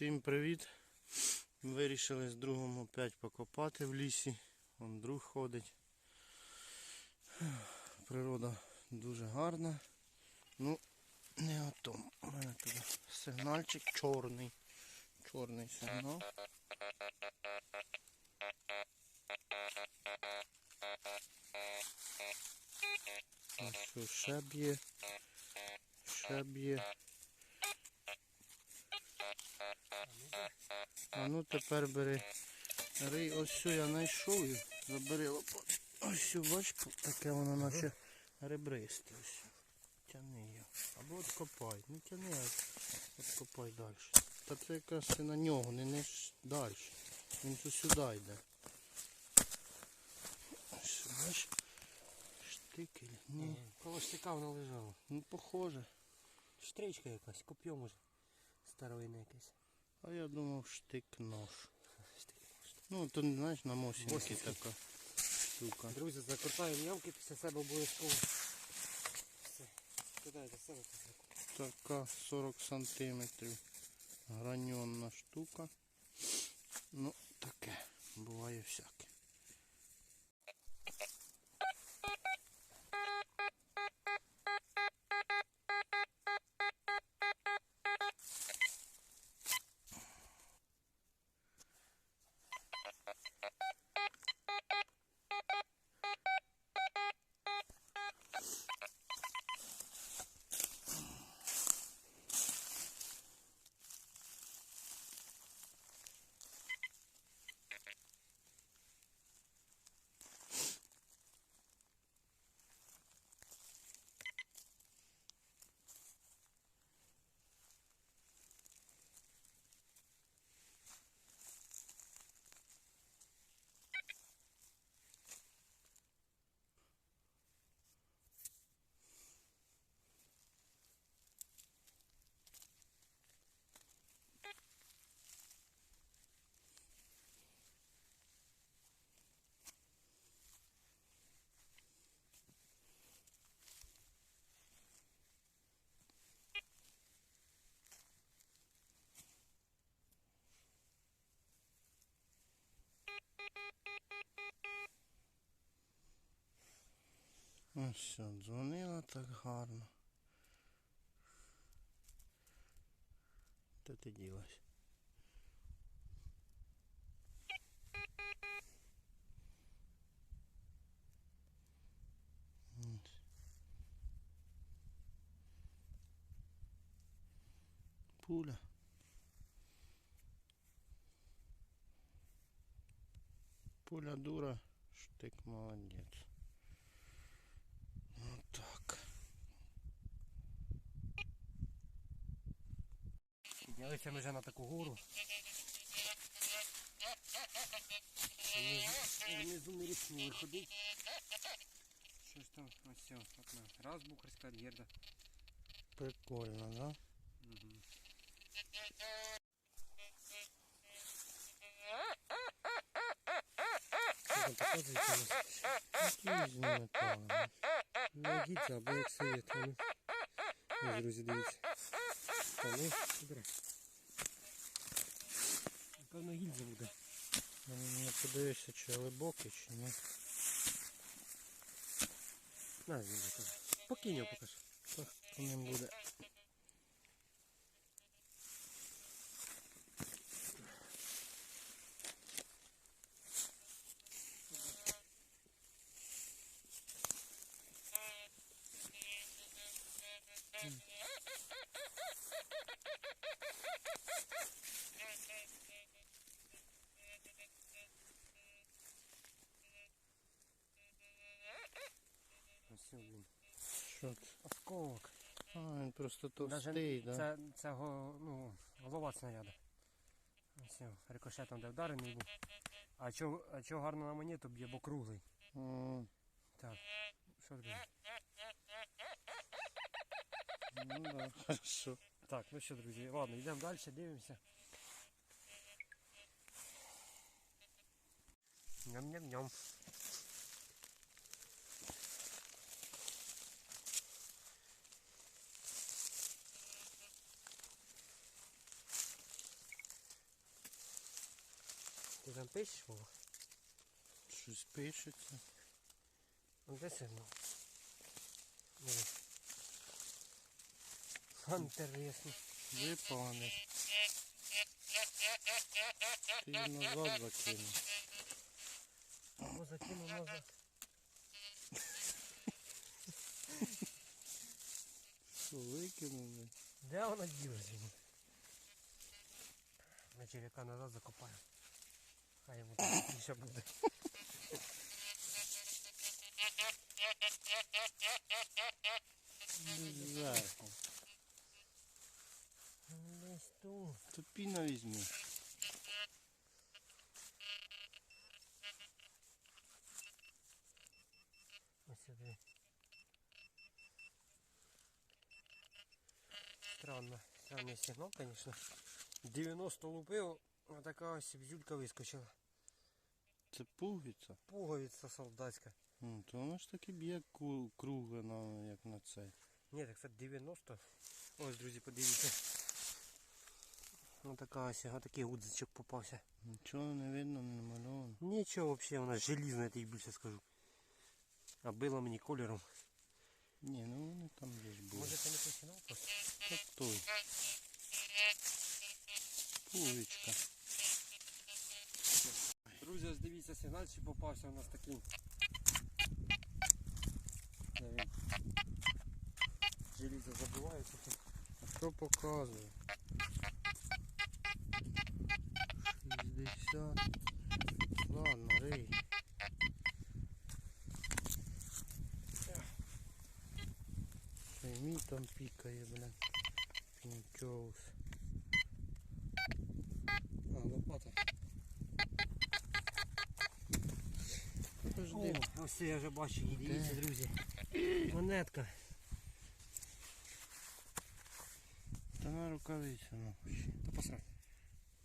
Всім привіт! Вирішили з другом опять покопати в лісі. Вон друг ходить. Природа дуже гарна. Ну, не о тому. У мене тут сигнальчик чорний. Чорний сигнал. Що ще б'є? Ще б'є. А ну тепер бери. Рий, ось що я знайшов і забери лопату. Ось що, бач, таке воно наче ребристе. Ось. Тяни його. Або откопай. Не тяни, а откопай далі. Та це якраз ти на нього, не ниж далі. Він то сюди йде. Ось, бач. Штикель. Ні. Коло штика воно лежало. Ну похоже. Штричка якась, коп'є може. Старовинне якесь. А я думав штик нож. Ну, то не знаєш, на Мосінці. така штука. Друзі, закрутаємо ямки після себе обов'язково. Все. Кидайте себе. Така 40 сантиметрів. Граньонна штука. Ну, таке. Буває всяке. Ось все, дзвонила так гарно. Де ти ділась? Пуля. Пуля дура, штик молодець. Ну так. Піднялися ми вже на таку гору. Внизу- Внизу не річнули ходить. Щось там, ось все, одна. Раз бухарська герда. Прикольно, да? Угу. Там показується у нас. Які з металом. Не гільця, або як совєт. а Ну, Ось, друзі, дивіться. А ну, забирай. Напевно, гільза буде. Не подивишся, чи глибокий, чи ні. На, гільза. там. Покинь його покажи. Так по ним буде. Все, блін. Що це? Осколок. А, він просто товстий, да? Це, це го, ну, голова снаряда. Ось, рикошетом де вдарений був. А чого а чого гарно на монету б'є, бо круглий. М, Так, що тобі? Ну да, хорошо. Так, ну що, друзі, ладно, йдемо далі, дивимося. Ням-ням-ням. Прям пишеш, Вова? Щось пишеться. А де сигнал? Диви. Інтересно. Випане. Ти її назад закинув. О, закинув назад. Що, викинули? Де вона ділась? На черв'яка назад закопаю. Хай йому так більше буде. Зверху. Десь тут. То піна візьми. Ось сюди. Странно. Странний сигнал, конечно. 90 лупив, а така ось бзюлька вискочила. Це пуговиця. Пуговиця солдатська. Ну, то воно ж таки б'є кругле, на, як на цей. Ні, так це 90. Ось, друзі, подивіться. Ось така ось, а такий гудзичок попався. Нічого не видно, не намальовано. Нічого взагалі, вона желізна, я тобі більше скажу. А била мені кольором. Ні, ну вони там ж були. Може це не починав просто? Так той. Пуговичка. Друзі, ось дивіться, сигнальчик попався у нас такий. Желізо забивається. тут. А що показує? 60. Ладно, рий. Мій там пікає, блин. Пінчоус. А, лопата. О, ось я вже бачу, і дивіться, друзі. Монетка. Та на рукавицю нахуй. Та посрать.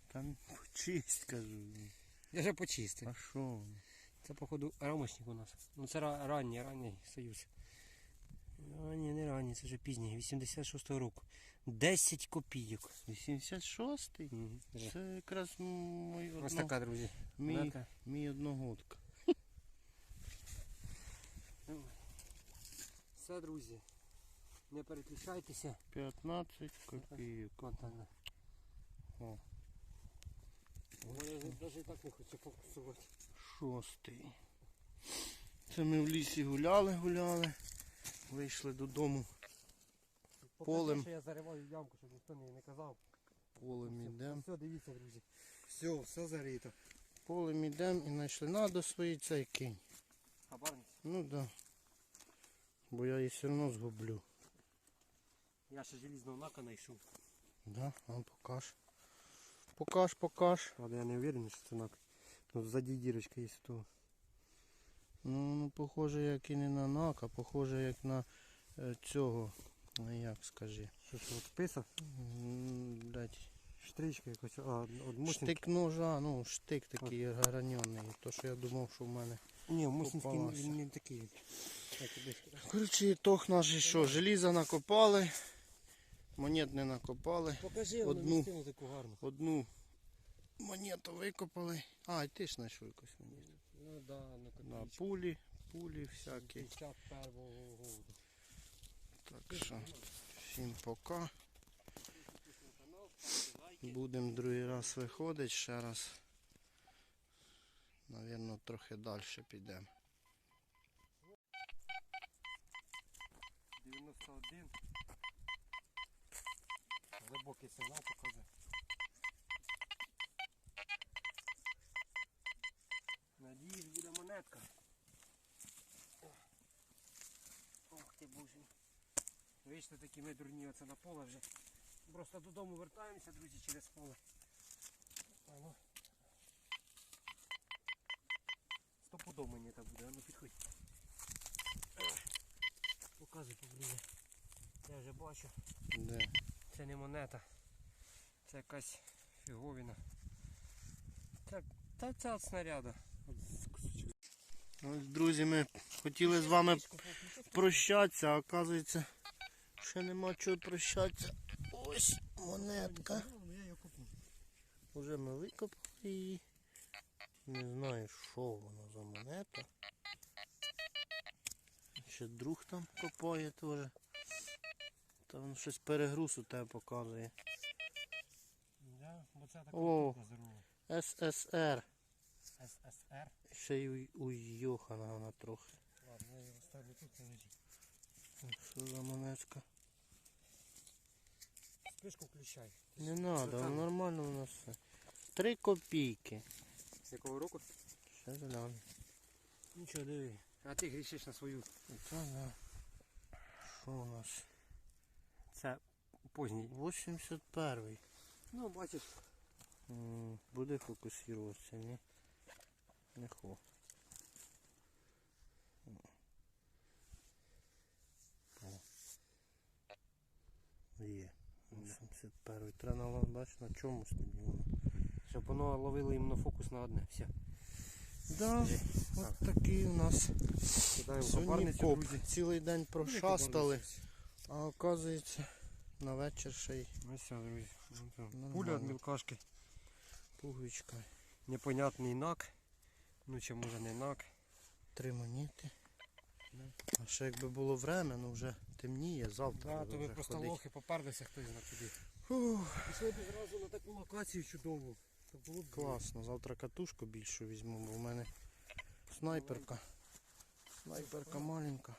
Там чисть, кажу. Я вже почистив. А що? Це походу рамочник у нас. Ну це ранній, ранній союз. А, ні, не ранній, це вже пізній, 86-го року. 10 копійок. 86-й? Це якраз мій, Ось одно... така, друзі. мій, монетка. мій одногодка. Все, друзі. Не переключайтеся. 15 копійок. Контакт. О. Я навіть і так не хочу фокусувати. Шостий. Це ми в лісі гуляли, гуляли. Вийшли додому, Полем. що я зариваю ямку, щоб ніхто не, не казав. полем ідемо. Все, дивіться, друзі. Все, все зарито. Полем ідемо і знайшли. Надо свої цей кинь. Хабарниць. Ну да. Бо я її все одно згублю. Я ще желізного нака знайшов. Да? А покаж. Покаж, покаж. Правда, я не уверен, що це нак. Ну, ззаді дірочка є того. Ну, ну похоже як і не на нак, а похоже як на е, цього. Ну як скажи. Що ж, от писа? М, Блять. Штричка якась. А, мощинки. Штик ножа, ну штик такий граньоний. То що я думав, що в мене. Ні, він не такий. Коротше, ітог наш що, желіза накопали, монет не накопали. Покажи Одну. містину таку гарну. Одну монету викопали. А, і ти ж знайшов якусь монету. Ну да, на Да, копійку. пулі, пулі всякі. 51-го року. Так що, всім пока. Будемо другий раз виходити ще раз. Навірно, трохи далі підемо. 91. Глибокий сигнал показує. Надіюсь, буде монетка. Ох ти боже. Вічно такі ми дурні оце на поле вже. Просто додому вертаємося, друзі, через поле. А ну. Стопудово мені так буде, а ну підходь. Показуй поближче. Я вже бачу. Де? Це не монета. Це якась фіговіна. Це, та це від снаряда. От з. Ось, друзі, ми хотіли з вами прощатися, а оказується, ще нема чого прощатися. Ось монетка. Ну. Уже ми викопали її. Не знаю, що воно за монета. Ще друг там копає теж. Та воно щось перегруз у тебе показує. Да, бо це така О. здорова. ССР. СССР. Ще й у- уйохана вона трохи. Ладно, я його ставлю тут, це лежить. Що за монетка? Спишку включай. Не треба, нормально у нас все. Три копійки. З якого року? Ще зелений. Нічого, диви. А ти грішиш на свою. Та да. Що у нас? Це поздній. 81-й. Ну, бачиш. Буде фокусуватися, ні? Не хо. Є. 81-й. Треба на бач на чомусь тоді воно. Щоб воно ловило іменно фокус на одне. Все. Да, от такий у нас сьогодні коп. Цілий день Ну, прошастали. А оказується на вечір ще й Ну все, друзі. Ну, все. Нормально. Пуля від мілкашки. пуговичка. Непонятний нак. Ну чи може не нак. Три монети. А ще якби було время, ну вже темніє, завтра. Да, то ви просто ходить. лохи поперлися хтось на туди. Пішли б зразу на таку локацію чудову. То було б класно, завтра катушку більшу візьму, бо в мене снайперка. Снайперка маленька.